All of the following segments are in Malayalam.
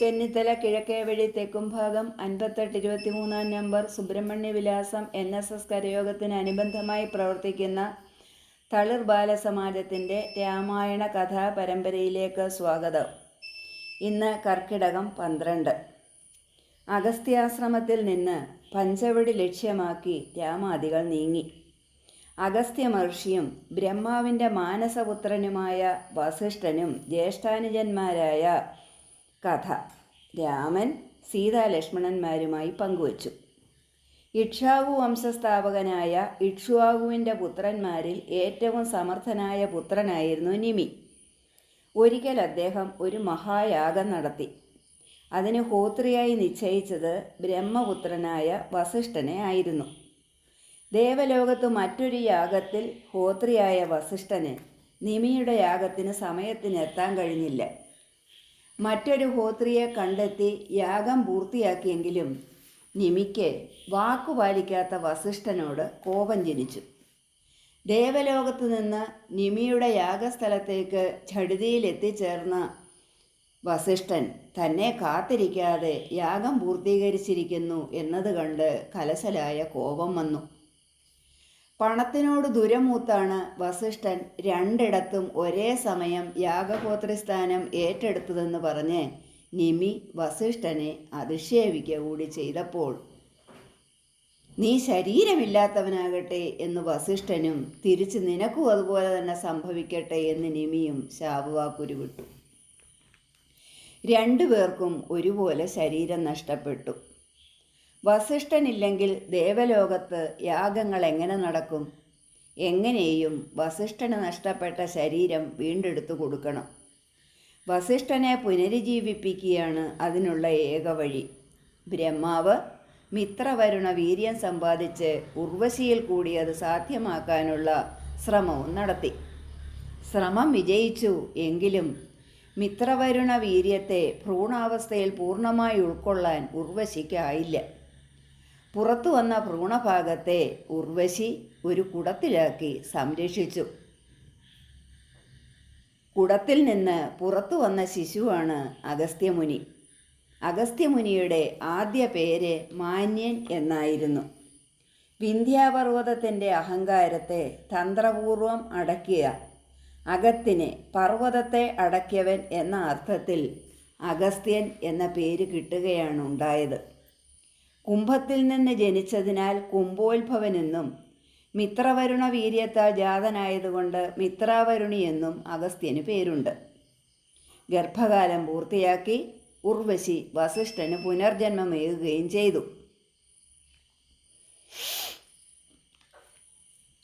ചെന്നിത്തല കിഴക്കേ വഴി തെക്കും ഭാഗം അൻപത്തെട്ട് ഇരുപത്തിമൂന്നാം നമ്പർ സുബ്രഹ്മണ്യ വിലാസം എൻ എസ് എസ് കരയോഗത്തിന് അനുബന്ധമായി പ്രവർത്തിക്കുന്ന തളിർ ബാലസമാജത്തിന്റെ രാമായണ കഥാ പരമ്പരയിലേക്ക് സ്വാഗതം. ഇന്ന് കർക്കിടകം പന്ത്രണ്ട്. അഗസ്ത്യാശ്രമത്തിൽ നിന്ന് പഞ്ചവടി ലക്ഷ്യമാക്കി രാമാദികൾ നീങ്ങി. അഗസ്ത്യ മഹർഷിയും ബ്രഹ്മാവിന്റെ മാനസപുത്രനുമായ വസിഷ്ഠനും ജ്യേഷ്ഠാനുജന്മാരായ കഥ. രാമൻ സീതാലക്ഷ്മണന്മാരുമായി പങ്കുവച്ചു. ഇക്ഷാവു വംശസ്ഥാപകനായ ഇക്ഷ്വാകുവിന്റെ പുത്രന്മാരിൽ ഏറ്റവും സമർത്ഥനായ പുത്രനായിരുന്നു നിമി. ഒരിക്കൽ അദ്ദേഹം ഒരു മഹായാഗം നടത്തി. അതിന് ഹോത്രിയായി നിശ്ചയിച്ചത് ബ്രഹ്മപുത്രനായ വസിഷ്ഠനെ ആയിരുന്നു. ദേവലോകത്ത് മറ്റൊരു യാഗത്തിൽ ഹോത്രിയായ വസിഷ്ഠന് നിമിയുടെ യാഗത്തിന് സമയത്തിന് എത്താൻ കഴിഞ്ഞില്ല. മറ്റൊരു ഹോത്രിയെ കണ്ടെത്തി യാഗം പൂർത്തിയാക്കിയെങ്കിലും നിമിക്ക് വാക്കുപാലിക്കാത്ത വസിഷ്ഠനോട് കോപം ജനിച്ചു. ദേവലോകത്തു നിന്ന് നിമിയുടെ യാഗസ്ഥലത്തേക്ക് ഝടിതിയിൽ എത്തിച്ചേർന്ന വസിഷ്ഠൻ തന്നെ കാത്തിരിക്കാതെ യാഗം പൂർത്തീകരിച്ചിരിക്കുന്നു എന്നത് കണ്ട് കലശലായ കോപം വന്നു. പണത്തിനോട് ദുരമൂത്താണ് വസിഷ്ഠൻ രണ്ടിടത്തും ഒരേ സമയം യാഗഗോത്രസ്ഥാനം ഏറ്റെടുത്തതെന്ന് പറഞ്ഞ് നിമി വസിഷ്ഠനെ അധിക്ഷേപിക്കുക കൂടി ചെയ്തപ്പോൾ നീ ശരീരമില്ലാത്തവനാകട്ടെ എന്ന് വസിഷ്ഠനും തിരിച്ച് നിനക്കും അതുപോലെ തന്നെ സംഭവിക്കട്ടെ എന്ന് നിമിയും ശാപവാക്കുരുവിട്ടു രണ്ടുപേർക്കും ഒരുപോലെ ശരീരം നഷ്ടപ്പെട്ടു. വസിഷ്ഠനില്ലെങ്കിൽ ദേവലോകത്ത് യാഗങ്ങൾ എങ്ങനെ നടക്കും? എങ്ങനെയും വസിഷ്ഠന് നഷ്ടപ്പെട്ട ശരീരം വീണ്ടെടുത്തു കൊടുക്കണം. വസിഷ്ഠനെ പുനരുജ്ജീവിപ്പിക്കുകയാണ് അതിനുള്ള ഏക വഴി. ബ്രഹ്മാവ് മിത്രവരുണ വീര്യം സമ്പാദിച്ച് ഉർവശിയിൽ കൂടി അത് സാധ്യമാക്കാനുള്ള ശ്രമവും നടത്തി. ശ്രമം വിജയിച്ചു എങ്കിലും മിത്രവരുണ വീര്യത്തെ ഭ്രൂണാവസ്ഥയിൽ പൂർണമായി ഉൾക്കൊള്ളാൻ ഉർവശിക്കായില്ല. പുറത്തു വന്ന ഭ്രൂണഭാഗത്തെ ഉർവശി ഒരു കുടത്തിലാക്കി സംരക്ഷിച്ചു. കുടത്തിൽ നിന്ന് പുറത്തു വന്ന ശിശുവാണ് അഗസ്ത്യമുനി. അഗസ്ത്യമുനിയുടെ ആദ്യ പേര് മാന്യൻ എന്നായിരുന്നു. വിന്ധ്യാപർവതത്തിന്റെ അഹങ്കാരത്തെ തന്ത്രപൂർവം അടക്കിയ അഗത്തിനെ പർവതത്തെ അടക്കിയവൻ എന്ന അർത്ഥത്തിൽ അഗസ്ത്യൻ എന്ന പേര് കിട്ടുകയാണ് ഉണ്ടായത് കുംഭത്തിൽ നിന്ന് ജനിച്ചതിനാൽ കുംഭോത്ഭവൻ എന്നും മിത്രവരുണ വീര്യത്താൽ ജാതനായതുകൊണ്ട് മിത്രാവരുണി എന്നും അഗസ്ത്യന് പേരുണ്ട്. ഗർഭകാലം പൂർത്തിയാക്കി ഉർവശി വസിഷ്ഠന് പുനർജന്മമേകുകയും ചെയ്തു.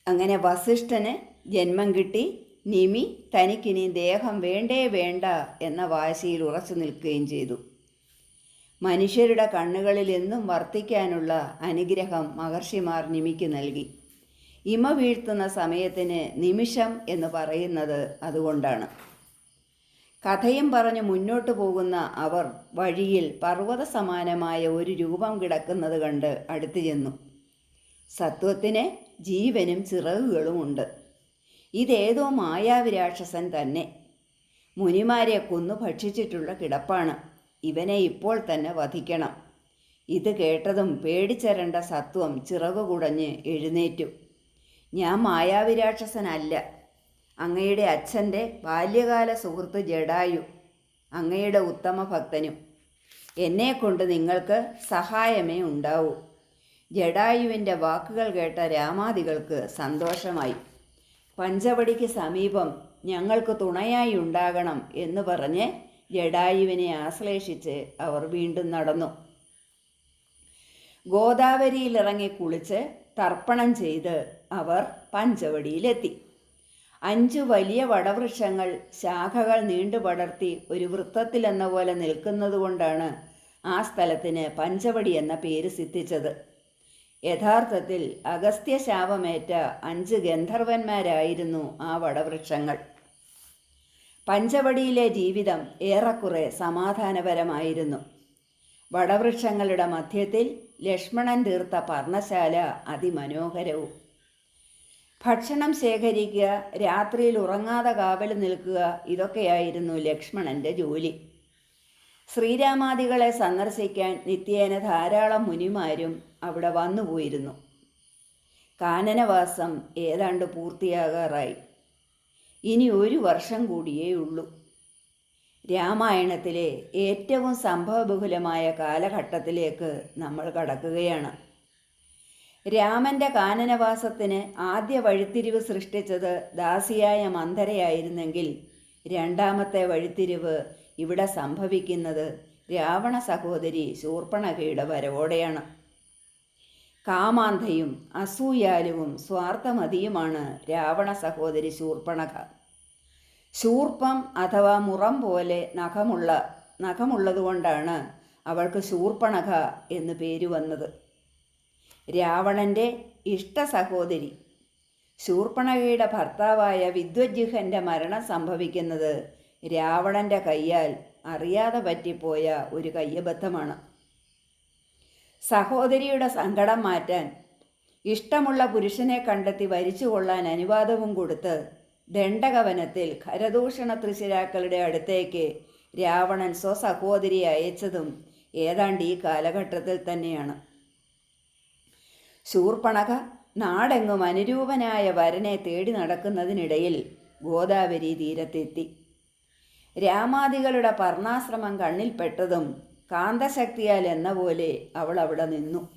അങ്ങനെ വസിഷ്ഠന് ജന്മം കിട്ടി. നിമി തനിക്കിനി ദേഹം വേണ്ടേ വേണ്ട എന്ന വാശിയിൽ ഉറച്ചു നിൽക്കുകയും ചെയ്തു. മനുഷ്യരുടെ കണ്ണുകളിൽ എന്നും വർത്തിക്കാനുള്ള അനുഗ്രഹം മഹർഷിമാർ നിമിക്ക് നൽകി. ഇമ വീഴ്ത്തുന്ന സമയത്തിന് നിമിഷം എന്ന് പറയുന്നത് അതുകൊണ്ടാണ്. കഥയും പറഞ്ഞ് മുന്നോട്ടു പോകുന്ന അവർ വഴിയിൽ പർവത സമാനമായ ഒരു രൂപം കിടക്കുന്നത് കണ്ട് അടുത്തു ചെന്നു. സത്വത്തിന് ജീവനും ചിറകുകളുമുണ്ട് ഇതേതോ മായാവിരാക്ഷസൻ തന്നെ. മുനിമാരെ കൊന്നു ഭക്ഷിച്ചിട്ടുള്ള കിടപ്പാണ്. ഇവനെ ഇപ്പോൾ തന്നെ വധിക്കണം. ഇത് കേട്ടതും പേടിച്ചരണ്ട സത്വം ചിറകു കുടഞ്ഞ് എഴുന്നേറ്റു. ഞാൻ മായാവിരാക്ഷസനല്ല. അങ്ങയുടെ അച്ഛന്റെ ബാല്യകാല സുഹൃത്ത് ജഡായു. അങ്ങയുടെ ഉത്തമ ഭക്തനും. എന്നെക്കൊണ്ട് നിങ്ങൾക്ക് സഹായമേ ഉണ്ടാവൂ. ജഡായുവിന്റെ വാക്കുകൾ കേട്ട രാമാദികൾക്ക് സന്തോഷമായി. പഞ്ചവടിക്ക് സമീപം ഞങ്ങൾക്ക് തുണയായി ഉണ്ടാകണം എന്ന് പറഞ്ഞ് ജഡായുവിനെ ആശ്ലേഷിച്ച് അവർ വീണ്ടും നടന്നു. ഗോദാവരിയിലിറങ്ങി കുളിച്ച് തർപ്പണം ചെയ്ത് അവർ പഞ്ചവടിയിലെത്തി. അഞ്ചു വലിയ വടവൃക്ഷങ്ങൾ ശാഖകൾ നീണ്ടു പടർത്തി ഒരു വൃത്തത്തിലെന്ന പോലെ നിൽക്കുന്നതുകൊണ്ടാണ് ആ സ്ഥലത്തിന് പഞ്ചവടി എന്ന പേര് സിദ്ധിച്ചത്. യഥാർത്ഥത്തിൽ അഗസ്ത്യ ശാപമേറ്റ അഞ്ച് ഗന്ധർവന്മാരായിരുന്നു ആ വടവൃക്ഷങ്ങൾ. പഞ്ചവടിയിലെ ജീവിതം ഏറെക്കുറെ സമാധാനപരമായിരുന്നു. വടവൃക്ഷങ്ങളുടെ മധ്യത്തിൽ ലക്ഷ്മണൻ തീർത്ത പർണശാല അതിമനോഹരവും. ഭക്ഷണം ശേഖരിക്കുക രാത്രിയിൽ ഉറങ്ങാതെ കാവൽ നിൽക്കുക ഇതൊക്കെയായിരുന്നു ലക്ഷ്മണന്റെ ജോലി. ശ്രീരാമാദികളെ സന്ദർശിക്കാൻ നിത്യേന ധാരാളം മുനിമാരും അവിടെ വന്നുപോയിരുന്നു. കാനനവാസം ഏതാണ്ട് പൂർത്തിയാകാറായി. ഇനി ഒരു വർഷം കൂടിയേ ഉള്ളൂ. രാമായണത്തിലെ ഏറ്റവും സംഭവബഹുലമായ കാലഘട്ടത്തിലേക്ക് നമ്മൾ കടക്കുകയാണ്. രാമന്റെ കാനനവാസത്തിന് ആദ്യ വഴിത്തിരിവ് സൃഷ്ടിച്ചത് ദാസിയായ മന്ധരയായിരുന്നെങ്കിൽ രണ്ടാമത്തെ വഴിത്തിരിവ് ഇവിടെ സംഭവിക്കുന്നത് രാവണ സഹോദരി ശൂർപ്പണകയുടെ വരവോടെയാണ് കാമാന്ധയും അസൂയാലുവും സ്വാർത്ഥമതിയുമാണ് രാവണ സഹോദരി ശൂർപ്പണക. ശൂർപ്പം അഥവാ മുറം പോലെ നഖമുള്ള നഖമുള്ളതുകൊണ്ടാണ് അവൾക്ക് ശൂർപ്പണക എന്ന് പേര് വന്നത്. രാവണന്റെ ഇഷ്ട സഹോദരി. ശൂർപ്പണകയുടെ ഭർത്താവായ വിദ്വജ്ജുഹന്റെ മരണം സംഭവിക്കുന്നത് രാവണന്റെ കയ്യാൽ അറിയാതെ പറ്റിപ്പോയ ഒരു കയ്യബദ്ധമാണ്. സഹോദരിയുടെ സങ്കടം മാറ്റാൻ ഇഷ്ടമുള്ള പുരുഷനെ കണ്ടെത്തി വരിച്ചു കൊള്ളാൻ അനുവാദവും കൊടുത്ത് ദണ്ഡകവനത്തിൽ ഖരദൂഷണ തൃശിരാക്കളുടെ അടുത്തേക്ക് രാവണൻ സ്വസഹോദരി അയച്ചതും ഏതാണ്ട് ഈ കാലഘട്ടത്തിൽ തന്നെയാണ്. ശൂർപ്പണക നാടെങ്ങും അനുരൂപനായ വരനെ തേടി നടക്കുന്നതിനിടയിൽ ഗോദാവരി തീരത്തെത്തി. രാമാദികളുടെ പർണാശ്രമം കണ്ണിൽപ്പെട്ടതും കാന്തശക്തിയാൽ എന്ന പോലെ അവൾ അവിടെ നിന്നു.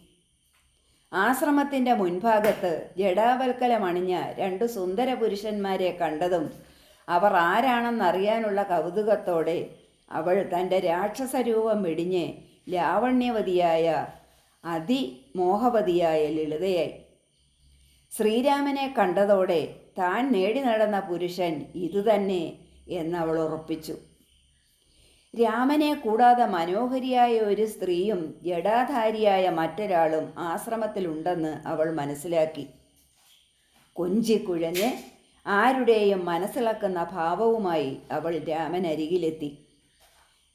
ആശ്രമത്തിന്റെ മുൻഭാഗത്ത് ജഡാവൽക്കലമണിഞ്ഞ രണ്ട് സുന്ദര പുരുഷന്മാരെ കണ്ടതും അവർ ആരാണെന്നറിയാനുള്ള കൗതുകത്തോടെ അവൾ തന്റെ രാക്ഷസരൂപം വെടിഞ്ഞ് ലാവണ്യവതിയായ അതിമോഹവതിയായ ലളിതയായി. ശ്രീരാമനെ കണ്ടതോടെ താൻ നേടി നടന്ന പുരുഷൻ ഇതുതന്നെ എന്നവൾ ഉറപ്പിച്ചു. രാമനെ കൂടാതെ മനോഹരിയായ ഒരു സ്ത്രീയും ജടാധാരിയായ മറ്റൊരാളും ആശ്രമത്തിലുണ്ടെന്ന് അവൾ മനസ്സിലാക്കി. കൊഞ്ചിക്കുഴഞ്ഞ് ആരുടെയും മനസ്സിളക്കുന്ന ഭാവവുമായി അവൾ രാമനരികിലെത്തി.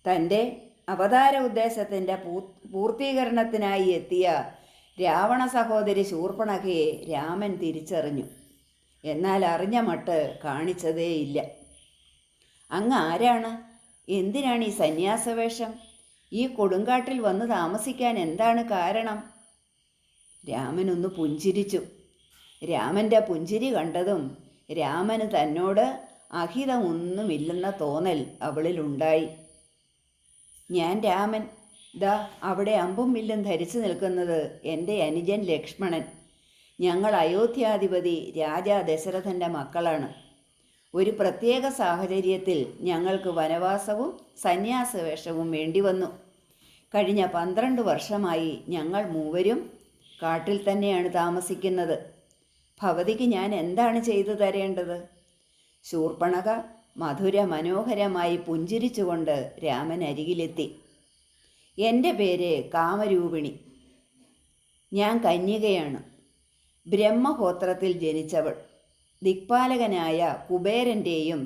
തന്റെ അവതാര ഉദ്ദേശത്തിന്റെ പൂർത്തീകരണത്തിനായി എത്തിയ രാവണ സഹോദരി ശൂർപ്പണഖയെ രാമൻ തിരിച്ചറിഞ്ഞു. എന്നാൽ അറിഞ്ഞ മട്ട് കാണിച്ചതേയില്ല. അങ്ങ് ആരാണ്? എന്തിനാണ് ഈ സന്യാസവേഷം? ഈ കൊടുങ്കാട്ടിൽ വന്ന് താമസിക്കാൻ എന്താണ് കാരണം? രാമനൊന്ന് പുഞ്ചിരിച്ചു. രാമന്റെ പുഞ്ചിരി കണ്ടതും രാമന് തന്നോട് അഹിതമൊന്നുമില്ലെന്ന തോന്നൽ അവളിലുണ്ടായി. ഞാൻ രാമൻ ദാ അവിടെ അമ്പും വില്ലും ധരിച്ചു നിൽക്കുന്നത് എന്റെ അനുജൻ ലക്ഷ്മണൻ. ഞങ്ങൾ അയോധ്യാധിപതി രാജാ ദശരഥന്റെ മക്കളാണ്. ഒരു പ്രത്യേക സാഹചര്യത്തിൽ ഞങ്ങൾക്ക് വനവാസവും സന്യാസവേഷവും വേണ്ടി വന്നു. കഴിഞ്ഞ പന്ത്രണ്ട് വർഷമായി ഞങ്ങൾ മൂവരും കാട്ടിൽ തന്നെയാണ് താമസിക്കുന്നത്. ഭവതിക്ക് ഞാൻ എന്താണ് ചെയ്തു തരേണ്ടത്? ശൂർപ്പണക മധുര മനോഹരമായി പുഞ്ചിരിച്ചുകൊണ്ട് രാമൻ അരികിലെത്തി. എന്റെ പേര് കാമരൂപിണി. ഞാൻ കന്യകയാണ്. ബ്രഹ്മഹോത്രത്തിൽ ജനിച്ചവൾ. ദിക്പാലകനായ കുബേരന്റെയും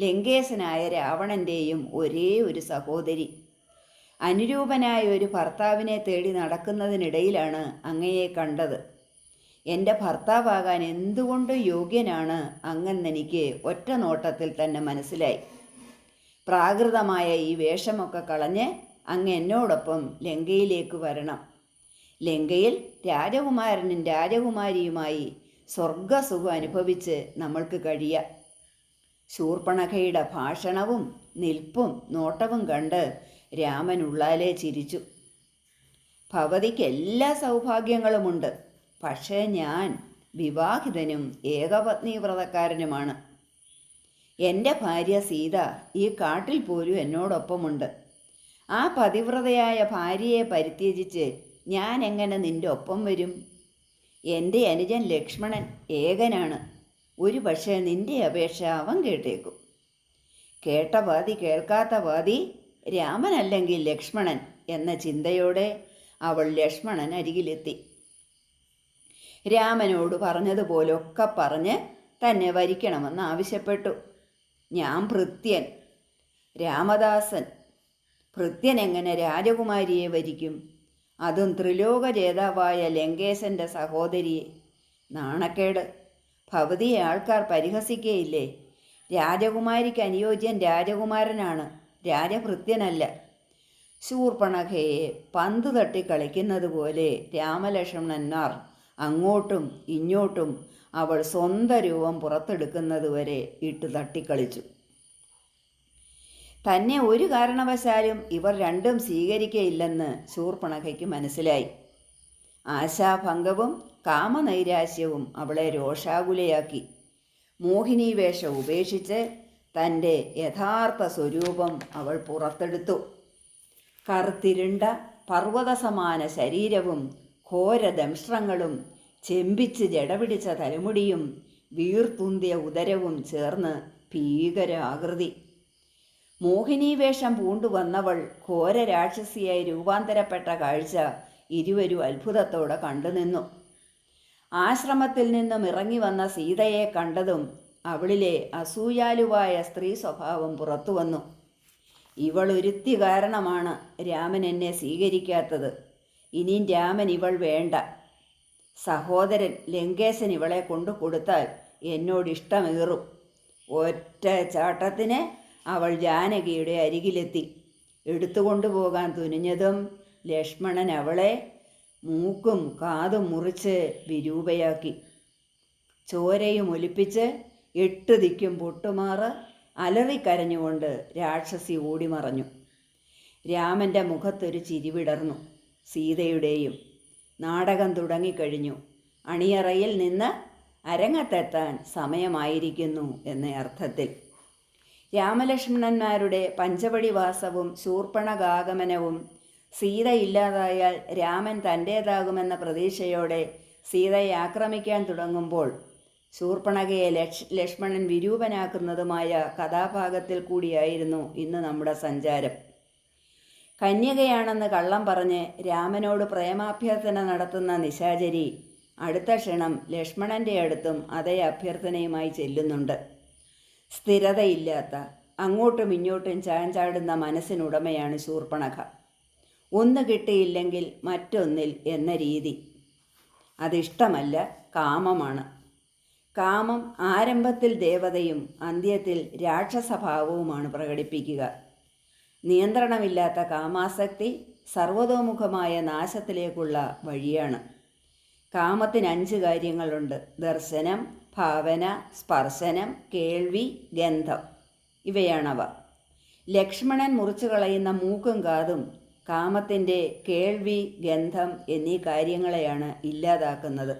ലങ്കേശനായ രാവണന്റെയും ഒരേ ഒരു സഹോദരി. അനുരൂപനായ ഒരു ഭർത്താവിനെ തേടി നടക്കുന്നതിനിടയിലാണ് അങ്ങയെ കണ്ടത്. എന്റെ ഭർത്താവാകാൻ എന്തുകൊണ്ട് യോഗ്യനാണ് അങ്ങെന്നെനിക്ക് ഒറ്റ നോട്ടത്തിൽ തന്നെ മനസ്സിലായി. പ്രാകൃതമായ ഈ വേഷമൊക്കെ കളഞ്ഞ് അങ്ങ് എന്നോടൊപ്പം ലങ്കയിലേക്ക് വരണം. ലങ്കയിൽ രാജകുമാരനും രാജകുമാരിയുമായി സ്വർഗസുഖം അനുഭവിച്ച് നമ്മൾക്ക് കഴിയാം. ശൂർപ്പണഖയുടെ ഭാഷണവും നിൽപ്പും നോട്ടവും കണ്ട് രാമൻ ഉള്ളാലെ ചിരിച്ചു. ഭവതിക്ക് എല്ലാ സൗഭാഗ്യങ്ങളുമുണ്ട്. പക്ഷേ ഞാൻ വിവാഹിതനും ഏകപത്നി വ്രതക്കാരനുമാണ് എന്റെ ഭാര്യ സീത ഈ കാട്ടിൽ പോലും എന്നോടൊപ്പമുണ്ട്. ആ പതിവ്രതയായ ഭാര്യയെ പരിത്യജിച്ച് ഞാൻ എങ്ങനെ നിന്റെ ഒപ്പം വരും? എന്റെ അനുജൻ ലക്ഷ്മണൻ ഏകനാണ്. ഒരു പക്ഷേ നിന്റെ അപേക്ഷ അവൻ കേട്ടേക്കും. കേട്ട പാതി കേൾക്കാത്ത പാതി രാമനല്ലെങ്കിൽ ലക്ഷ്മണൻ എന്ന ചിന്തയോടെ അവൾ ലക്ഷ്മണൻ അരികിലെത്തി. രാമനോട് പറഞ്ഞതുപോലൊക്കെ പറഞ്ഞ് തന്നെ വരിക്കണമെന്ന് ആവശ്യപ്പെട്ടു. ഞാൻ ഭൃത്യൻ രാമദാസൻ. ഭൃത്യൻ എങ്ങനെ രാജകുമാരിയെ വരിക്കും? അതും ത്രിലോക ജേതാവായ ലങ്കേശന്റെ സഹോദരിയെ നാണക്കേട്. ഭവതിയെ ആൾക്കാർ പരിഹസിക്കുകയില്ലേ രാജകുമാരിക്ക് അനുയോജ്യൻ രാജകുമാരനാണ്. രാജഭൃത്യനല്ല. ശൂർപ്പണഖയെ പന്ത് തട്ടി കളിക്കുന്നത് പോലെ രാമലക്ഷ്മണന്മാർ അങ്ങോട്ടും ഇങ്ങോട്ടും അവൾ സ്വന്തം രൂപം പുറത്തെടുക്കുന്നതുവരെ ഇട്ട് തട്ടിക്കളിച്ചു. തന്നെ ഒരു കാരണവശാലും ഇവർ രണ്ടും സ്വീകരിക്കയില്ലെന്ന് ശൂർപ്പണഖയ്ക്ക് മനസ്സിലായി. ആശാഭംഗവും കാമനൈരാശ്യവും അവളെ രോഷാകുലയാക്കി. മോഹിനി വേഷം ഉപേക്ഷിച്ച് തന്റെ യഥാർത്ഥ സ്വരൂപം അവൾ പുറത്തെടുത്തു. കറുത്തിരുണ്ട പർവതസമാന ശരീരവും ഘോരദംഷ്ട്രങ്ങളും ചെമ്പിച്ച് ജടപിടിച്ച തലമുടിയും വീർത്തുന്തിയ ഉദരവും ചേർന്ന് ഭീകര ആകൃതി മോഹിനീവേഷം പൂണ്ടുവന്നവൾ ഘോര രാക്ഷസിയായി രൂപാന്തരപ്പെട്ട കാഴ്ച ഇരുവരും അത്ഭുതത്തോടെ കണ്ടുനിന്നു. ആശ്രമത്തിൽ നിന്നും ഇറങ്ങി വന്ന സീതയെ കണ്ടതും അവളിലെ അസൂയാലുവായ സ്ത്രീ സ്വഭാവം പുറത്തു വന്നു ഇവൾ ഒരുത്തി കാരണമാണ് രാമൻ എന്നെ സ്വീകരിക്കാത്തത്. ഇനിയും രാമൻ ഇവൾ വേണ്ട. സഹോദരൻ ലങ്കേശൻ ഇവളെ കൊണ്ടു കൊടുത്താൽ എന്നോട് ഇഷ്ടമേറും. ഒറ്റ ചാട്ടത്തിന് അവൾ ജാനകിയുടെ അരികിലെത്തി. എടുത്തുകൊണ്ടുപോകാൻ തുനിഞ്ഞതും ലക്ഷ്മണൻ അവളെ മൂക്കും കാതും മുറിച്ച് വിരൂപയാക്കി. ചോരയും ഒലിപ്പിച്ച് എട്ട് ദിക്കും പൊട്ടുമാറ് അലറിക്കരഞ്ഞുകൊണ്ട് രാക്ഷസി ഓടിമറഞ്ഞു. രാമന്റെ മുഖത്തൊരു ചിരിവിടർന്നു സീതയുടെയും നാടകം തുടങ്ങിക്കഴിഞ്ഞു. അണിയറയിൽ നിന്ന് അരങ്ങത്തെത്താൻ സമയമായിരിക്കുന്നു എന്ന അർത്ഥത്തിൽ. രാമലക്ഷ്മണന്മാരുടെ പഞ്ചവടിവാസവും ശൂർപ്പണകാഗമനവും. സീത ഇല്ലാതായാൽ രാമൻ തന്റേതാകുമെന്ന പ്രതീക്ഷയോടെ സീതയെ ആക്രമിക്കാൻ തുടങ്ങുമ്പോൾ ശൂർപ്പണകയെ ലക്ഷ് ലക്ഷ്മണൻ വിരൂപനാക്കുന്നതുമായ കഥാഭാഗത്തിൽ കൂടിയായിരുന്നു ഇന്ന് നമ്മുടെ സഞ്ചാരം. കന്യകയാണെന്ന് കള്ളം പറഞ്ഞ് രാമനോട് പ്രേമാഭ്യർത്ഥന നടത്തുന്ന നിശാചരി അടുത്ത ക്ഷണം ലക്ഷ്മണന്റെ അടുത്തും അതേ അഭ്യർത്ഥനയുമായി ചെല്ലുന്നുണ്ട്. സ്ഥിരതയില്ലാത്ത അങ്ങോട്ടും ഇങ്ങോട്ടും ചാഞ്ചാടുന്ന മനസ്സിനുടമയാണ് ശൂർപ്പണഖ. ഒന്ന് കിട്ടിയില്ലെങ്കിൽ മറ്റൊന്നിൽ എന്ന രീതി. അതിഷ്ടമല്ല കാമമാണ്. കാമം ആരംഭത്തിൽ ദേവതയും അന്ത്യത്തിൽ രാക്ഷസഭാവവുമാണ് പ്രകടിപ്പിക്കുക. നിയന്ത്രണമില്ലാത്ത കാമാസക്തി സർവതോമുഖമായ നാശത്തിലേക്കുള്ള വഴിയാണ്. കാമത്തിന് അഞ്ച് കാര്യങ്ങളുണ്ട്. ദർശനം ഭാവന സ്പർശനം കേൾവി ഗന്ധം. ഇവയാണവ. ലക്ഷ്മണൻ മുറിച്ചു കളയുന്ന മൂക്കും കാതും കാമത്തിന്റെ കേൾവി ഗന്ധം എന്നീ കാര്യങ്ങളെയാണ് ഇല്ലാതാക്കുന്നത്.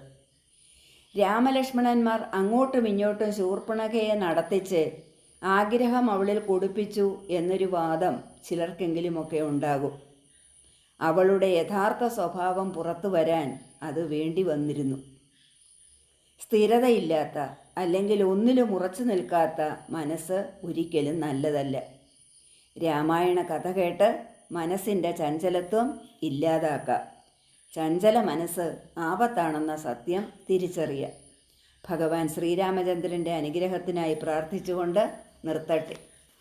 രാമലക്ഷ്മണന്മാർ അങ്ങോട്ടും ഇങ്ങോട്ടും ശൂർപ്പണകയെ നടത്തിച്ച് ആഗ്രഹം അവളിൽ കൊടുപ്പിച്ചു എന്നൊരു വാദം ചിലർക്കെങ്കിലുമൊക്കെ ഉണ്ടാകും. അവളുടെ യഥാർത്ഥ സ്വഭാവം പുറത്തു വരാൻ അത് വേണ്ടി വന്നിരുന്നു. സ്ഥിരതയില്ലാത്ത അല്ലെങ്കിൽ ഒന്നിലും ഉറച്ചു നിൽക്കാത്ത മനസ്സ് ഒരിക്കലും നല്ലതല്ല. രാമായണ കഥ കേട്ട് മനസ്സിന്റെ ചഞ്ചലത്വം ഇല്ലാതാക്കാം. ചഞ്ചല മനസ്സ് ആപത്താണെന്ന സത്യം തിരിച്ചറിയുക ഭഗവാൻ ശ്രീരാമചന്ദ്രന്റെ അനുഗ്രഹത്തിനായി പ്രാർത്ഥിച്ചുകൊണ്ട് നിർത്തട്ടെ.